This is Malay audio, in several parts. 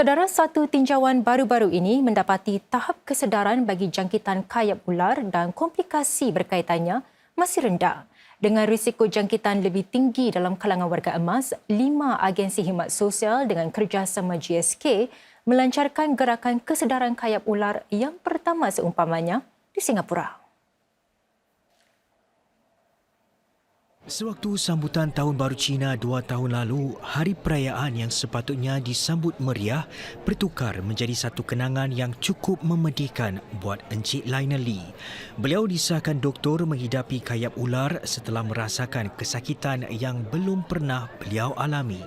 Saudara satu tinjauan baru-baru ini mendapati tahap kesedaran bagi jangkitan kayap ular dan komplikasi berkaitannya masih rendah. Dengan risiko jangkitan lebih tinggi dalam kalangan warga emas, lima agensi khidmat sosial dengan kerjasama GSK melancarkan gerakan kesedaran kayap ular yang pertama seumpamanya di Singapura. Sewaktu sambutan Tahun Baru Cina dua tahun lalu, hari perayaan yang sepatutnya disambut meriah bertukar menjadi satu kenangan yang cukup memedihkan buat Encik Lionel Lee. Beliau disahkan doktor menghidapi kayap ular setelah merasakan kesakitan yang belum pernah beliau alami.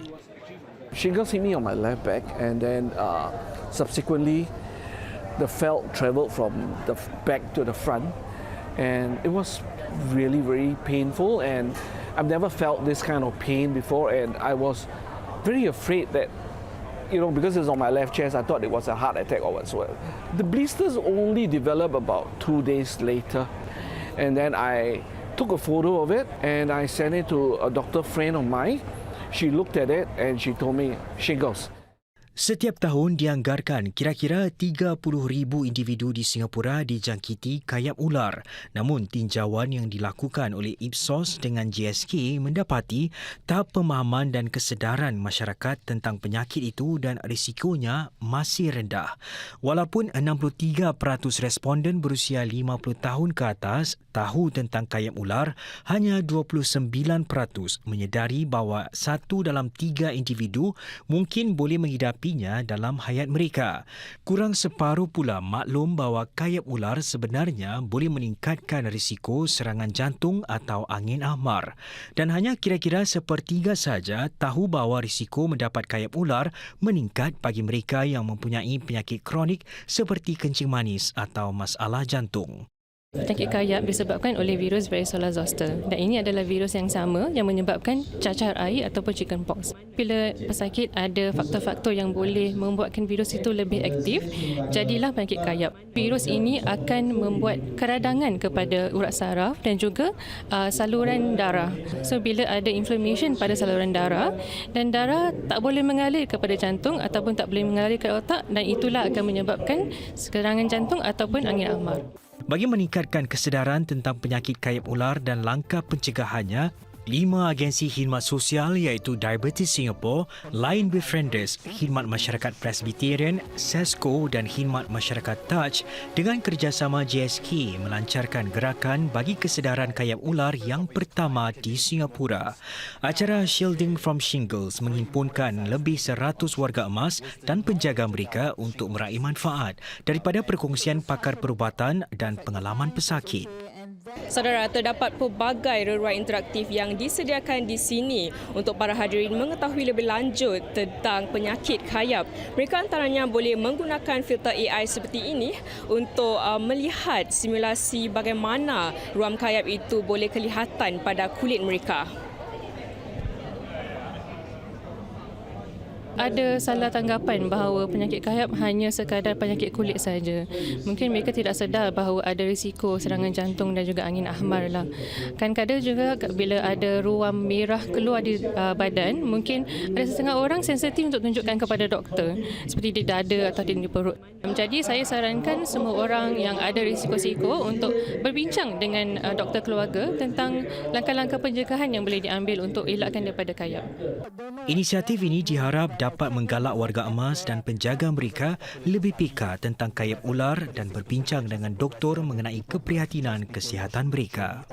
Shingles hit me on my left back, and then uh, subsequently, the felt traveled from the back to the front, and it was really, very painful. And I've never felt this kind of pain before, and I was very afraid that, you know, because it's on my left chest, I thought it was a heart attack or whatsoever. The blisters only developed about two days later, and then I took a photo of it and I sent it to a doctor friend of mine. She looked at it and she told me shingles. Setiap tahun dianggarkan kira-kira 30,000 individu di Singapura dijangkiti kayap ular. Namun tinjauan yang dilakukan oleh Ipsos dengan GSK mendapati tahap pemahaman dan kesedaran masyarakat tentang penyakit itu dan risikonya masih rendah. Walaupun 63% responden berusia 50 tahun ke atas tahu tentang kayap ular, hanya 29% menyedari bahawa satu dalam tiga individu mungkin boleh menghadapinya dalam hayat mereka. Kurang separuh pula maklum bahawa kayap ular sebenarnya boleh meningkatkan risiko serangan jantung atau angin ahmar. Dan hanya kira-kira sepertiga saja tahu bahawa risiko mendapat kayap ular meningkat bagi mereka yang mempunyai penyakit kronik seperti kencing manis atau masalah jantung. Penyakit kayap disebabkan oleh virus varicella zoster dan ini adalah virus yang sama yang menyebabkan cacar air ataupun chickenpox. Bila pesakit ada faktor-faktor yang boleh membuatkan virus itu lebih aktif, jadilah penyakit kayap. Virus ini akan membuat keradangan kepada urat saraf dan juga uh, saluran darah. So bila ada inflammation pada saluran darah dan darah tak boleh mengalir kepada jantung ataupun tak boleh mengalir ke otak dan itulah akan menyebabkan serangan jantung ataupun angin ahmar. Bagi meningkatkan kesedaran tentang penyakit kayap ular dan langkah pencegahannya, lima agensi khidmat sosial iaitu Diabetes Singapore, Lion Befrienders, Khidmat Masyarakat Presbyterian, SESCO dan Khidmat Masyarakat Touch dengan kerjasama GSK melancarkan gerakan bagi kesedaran kayap ular yang pertama di Singapura. Acara Shielding from Shingles menghimpunkan lebih 100 warga emas dan penjaga mereka untuk meraih manfaat daripada perkongsian pakar perubatan dan pengalaman pesakit. Saudara, terdapat pelbagai ruang interaktif yang disediakan di sini untuk para hadirin mengetahui lebih lanjut tentang penyakit kayap. Mereka antaranya boleh menggunakan filter AI seperti ini untuk uh, melihat simulasi bagaimana ruam kayap itu boleh kelihatan pada kulit mereka. Ada salah tanggapan bahawa penyakit kayap hanya sekadar penyakit kulit saja. Mungkin mereka tidak sedar bahawa ada risiko serangan jantung dan juga angin ahmar lah. Kan kadang juga bila ada ruam merah keluar di uh, badan, mungkin ada setengah orang sensitif untuk tunjukkan kepada doktor seperti di dada atau di perut. Jadi saya sarankan semua orang yang ada risiko-risiko untuk berbincang dengan uh, doktor keluarga tentang langkah-langkah pencegahan yang boleh diambil untuk elakkan daripada kayap. Inisiatif ini diharap dapat menggalak warga emas dan penjaga mereka lebih peka tentang kayap ular dan berbincang dengan doktor mengenai keprihatinan kesihatan mereka.